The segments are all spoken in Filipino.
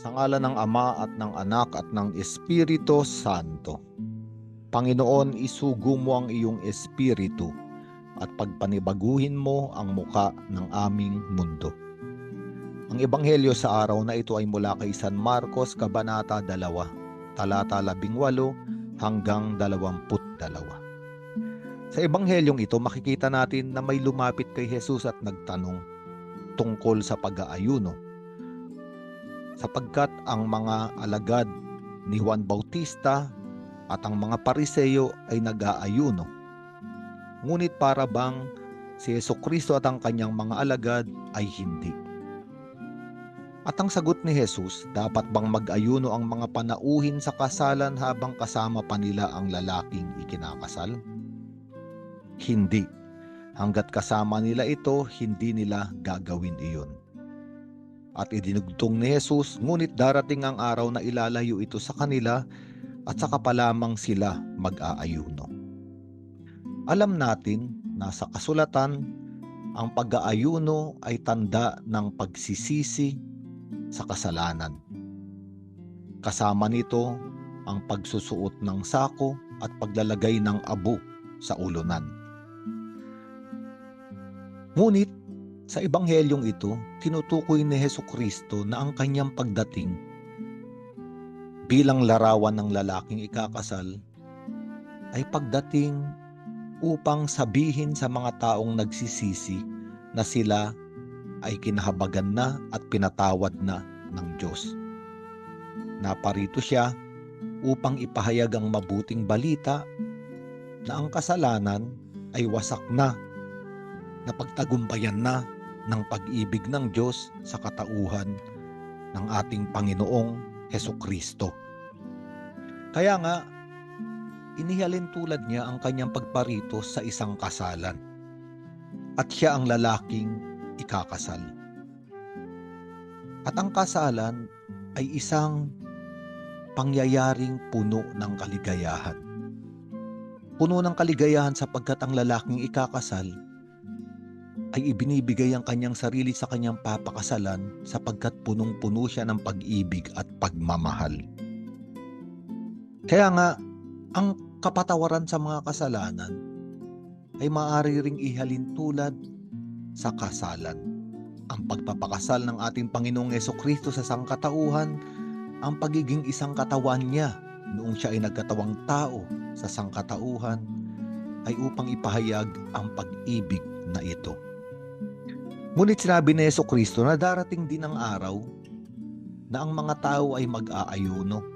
Sa ngala ng Ama at ng Anak at ng Espiritu Santo. Panginoon, isugo mo ang iyong espiritu at pagpanibaguhin mo ang muka ng aming mundo. Ang ebanghelyo sa araw na ito ay mula kay San Marcos, Kabanata 2, talata 18 hanggang 22. Sa ebanghelyong ito, makikita natin na may lumapit kay Jesus at nagtanong tungkol sa pag-aayuno. Sapagkat ang mga alagad ni Juan Bautista at ang mga pariseyo ay nag-aayuno. Ngunit para bang si Yeso Kristo at ang kanyang mga alagad ay hindi. At ang sagot ni Jesus, dapat bang mag-ayuno ang mga panauhin sa kasalan habang kasama pa nila ang lalaking ikinakasal? Hindi. Hanggat kasama nila ito, hindi nila gagawin iyon. At idinugtong ni Jesus, ngunit darating ang araw na ilalayo ito sa kanila at saka pa lamang sila mag-aayuno. Alam natin na sa kasulatan, ang pag-aayuno ay tanda ng pagsisisi sa kasalanan. Kasama nito ang pagsusuot ng sako at paglalagay ng abo sa ulunan. Ngunit sa ebanghelyong ito, tinutukoy ni Heso Kristo na ang kanyang pagdating bilang larawan ng lalaking ikakasal ay pagdating upang sabihin sa mga taong nagsisisi na sila ay kinahabagan na at pinatawad na ng Diyos. Naparito siya upang ipahayag ang mabuting balita na ang kasalanan ay wasak na, na pagtagumpayan na ng pag-ibig ng Diyos sa katauhan ng ating Panginoong Heso Kristo. Kaya nga, inihalin tulad niya ang kanyang pagparito sa isang kasalan. At siya ang lalaking ikakasal. At ang kasalan ay isang pangyayaring puno ng kaligayahan. Puno ng kaligayahan sapagkat ang lalaking ikakasal ay ibinibigay ang kanyang sarili sa kanyang papakasalan sapagkat punong-puno siya ng pag-ibig at pagmamahal. Kaya nga, ang kapatawaran sa mga kasalanan ay maaari ring ihalin tulad sa kasalan. Ang pagpapakasal ng ating Panginoong Yeso Kristo sa sangkatauhan, ang pagiging isang katawan niya noong siya ay nagkatawang tao sa sangkatauhan ay upang ipahayag ang pag-ibig na ito. Ngunit sinabi ni Yeso Kristo na darating din ang araw na ang mga tao ay mag-aayuno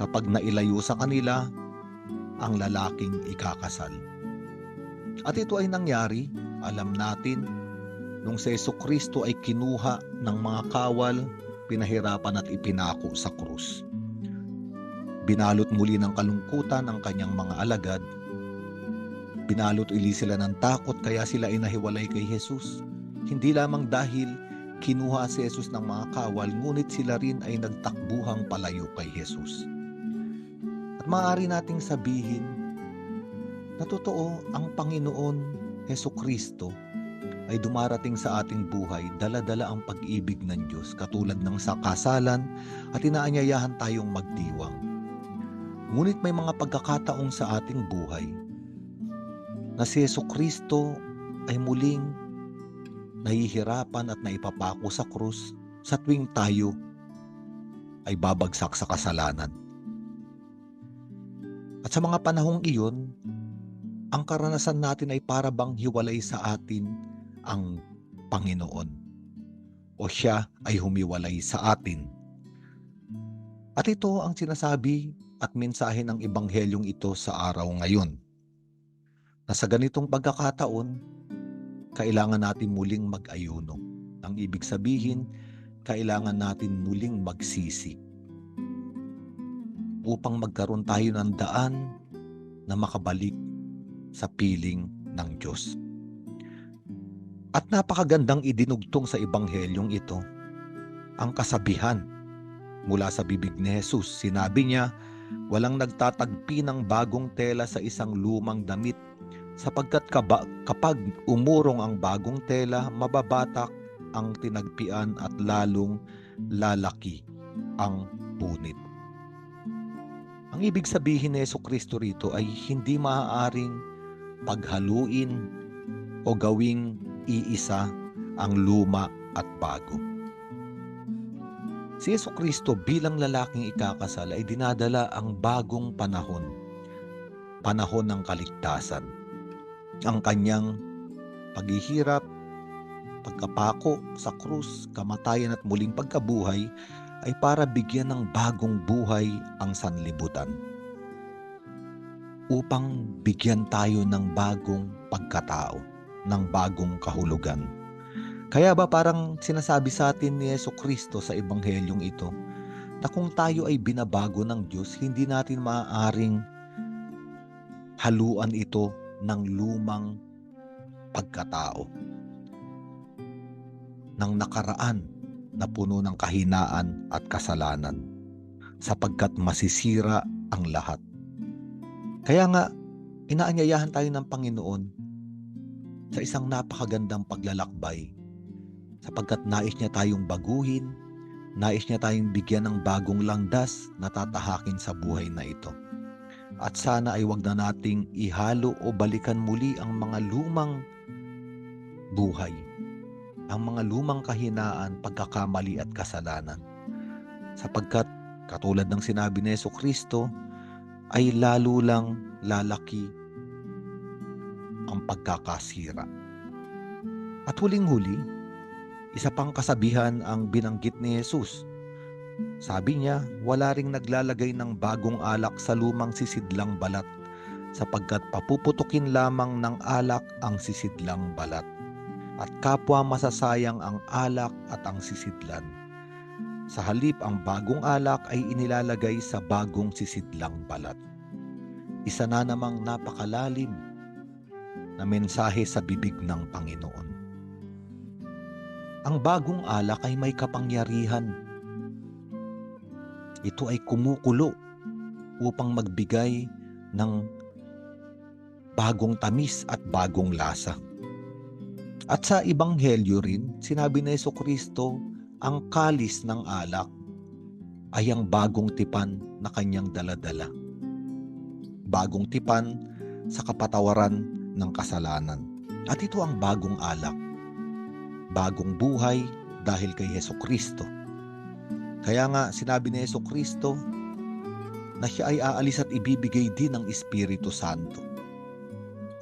kapag nailayo sa kanila ang lalaking ikakasal. At ito ay nangyari, alam natin, nung si Yeso Kristo ay kinuha ng mga kawal, pinahirapan at ipinako sa krus. Binalot muli ng kalungkutan ang kanyang mga alagad. Binalot uli sila ng takot kaya sila ay nahiwalay kay Jesus. Hindi lamang dahil kinuha si Jesus ng mga kawal, ngunit sila rin ay nagtakbuhang palayo kay Jesus. At maaari nating sabihin na totoo ang Panginoon Heso Kristo ay dumarating sa ating buhay, dala-dala ang pag-ibig ng Diyos katulad ng sa kasalan at inaanyayahan tayong magdiwang. Ngunit may mga pagkakataong sa ating buhay na si Yeso Kristo ay muling nahihirapan at naipapako sa krus sa tuwing tayo ay babagsak sa kasalanan. At sa mga panahong iyon, ang karanasan natin ay para bang hiwalay sa atin ang Panginoon o siya ay humiwalay sa atin. At ito ang sinasabi at mensahe ng Ibanghelyong ito sa araw ngayon. Na sa ganitong pagkakataon, kailangan natin muling mag-ayuno. Ang ibig sabihin, kailangan natin muling magsisi upang magkaroon tayo ng daan na makabalik sa piling ng Diyos. At napakagandang idinugtong sa Ibanghelyong ito ang kasabihan mula sa bibig ni Jesus. Sinabi niya, walang nagtatagpi ng bagong tela sa isang lumang damit sapagkat kapag umurong ang bagong tela, mababatak ang tinagpian at lalong lalaki ang punit. Ang ibig sabihin ni Yeso Kristo rito ay hindi maaaring paghaluin o gawing iisa ang luma at bago. Si Yeso Kristo bilang lalaking ikakasal ay dinadala ang bagong panahon, panahon ng kaligtasan. Ang kanyang paghihirap, pagkapako sa krus, kamatayan at muling pagkabuhay ay para bigyan ng bagong buhay ang sanlibutan. Upang bigyan tayo ng bagong pagkatao, ng bagong kahulugan. Kaya ba parang sinasabi sa atin ni Yeso Kristo sa Ebanghelyong ito na kung tayo ay binabago ng Diyos, hindi natin maaaring haluan ito ng lumang pagkatao ng nakaraan na puno ng kahinaan at kasalanan sapagkat masisira ang lahat. Kaya nga, inaanyayahan tayo ng Panginoon sa isang napakagandang paglalakbay sapagkat nais niya tayong baguhin, nais niya tayong bigyan ng bagong langdas na tatahakin sa buhay na ito. At sana ay wag na nating ihalo o balikan muli ang mga lumang buhay ang mga lumang kahinaan, pagkakamali at kasalanan. Sapagkat katulad ng sinabi ni Yeso Kristo, ay lalo lang lalaki ang pagkakasira. At huling-huli, isa pang kasabihan ang binanggit ni Jesus. Sabi niya, wala ring naglalagay ng bagong alak sa lumang sisidlang balat sapagkat papuputukin lamang ng alak ang sisidlang balat at kapwa masasayang ang alak at ang sisidlan. Sa halip ang bagong alak ay inilalagay sa bagong sisidlang balat. Isa na namang napakalalim na mensahe sa bibig ng Panginoon. Ang bagong alak ay may kapangyarihan. Ito ay kumukulo upang magbigay ng bagong tamis at bagong lasa. At sa Ibanghelyo rin, sinabi ni Yeso Kristo, ang kalis ng alak ay ang bagong tipan na kanyang daladala. Bagong tipan sa kapatawaran ng kasalanan. At ito ang bagong alak. Bagong buhay dahil kay Yeso Kristo. Kaya nga sinabi ni Yeso Kristo na siya ay aalis at ibibigay din ng Espiritu Santo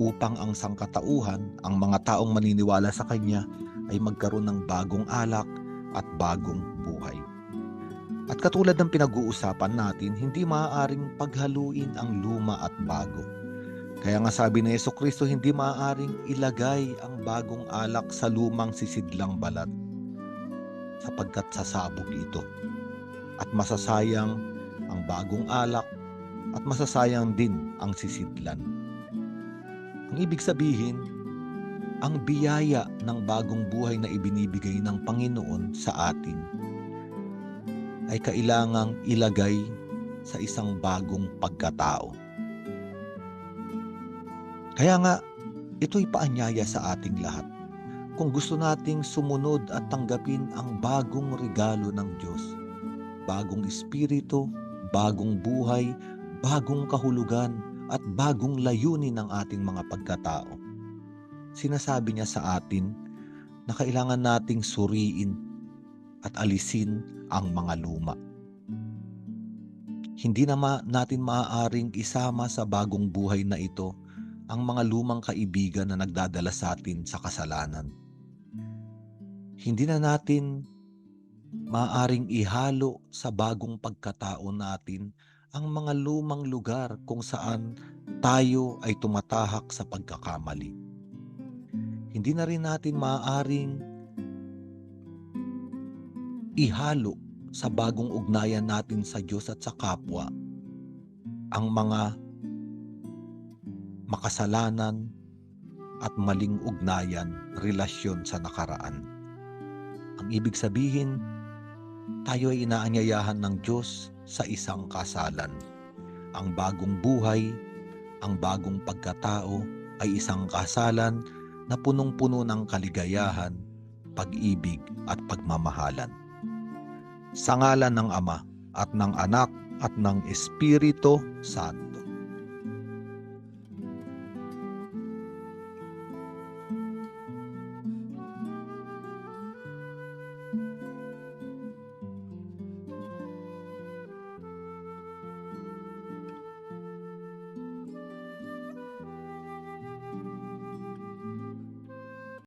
upang ang sangkatauhan, ang mga taong maniniwala sa Kanya ay magkaroon ng bagong alak at bagong buhay. At katulad ng pinag-uusapan natin, hindi maaaring paghaluin ang luma at bago. Kaya nga sabi ni Yeso Kristo, hindi maaaring ilagay ang bagong alak sa lumang sisidlang balat sapagkat sasabog ito. At masasayang ang bagong alak at masasayang din ang sisidlan. Ang ibig sabihin, ang biyaya ng bagong buhay na ibinibigay ng Panginoon sa atin ay kailangang ilagay sa isang bagong pagkatao. Kaya nga, ito'y paanyaya sa ating lahat. Kung gusto nating sumunod at tanggapin ang bagong regalo ng Diyos, bagong espiritu, bagong buhay, bagong kahulugan, at bagong layunin ng ating mga pagkatao. Sinasabi niya sa atin na kailangan nating suriin at alisin ang mga luma. Hindi na ma- natin maaaring isama sa bagong buhay na ito ang mga lumang kaibigan na nagdadala sa atin sa kasalanan. Hindi na natin maaaring ihalo sa bagong pagkatao natin ang mga lumang lugar kung saan tayo ay tumatahak sa pagkakamali. Hindi na rin natin maaaring ihalo sa bagong ugnayan natin sa Diyos at sa kapwa ang mga makasalanan at maling ugnayan, relasyon sa nakaraan. Ang ibig sabihin, tayo ay inaanyayahan ng Diyos sa isang kasalan. Ang bagong buhay, ang bagong pagkatao ay isang kasalan na punong-puno ng kaligayahan, pag-ibig at pagmamahalan. Sa ngalan ng Ama at ng Anak at ng Espiritu Santo.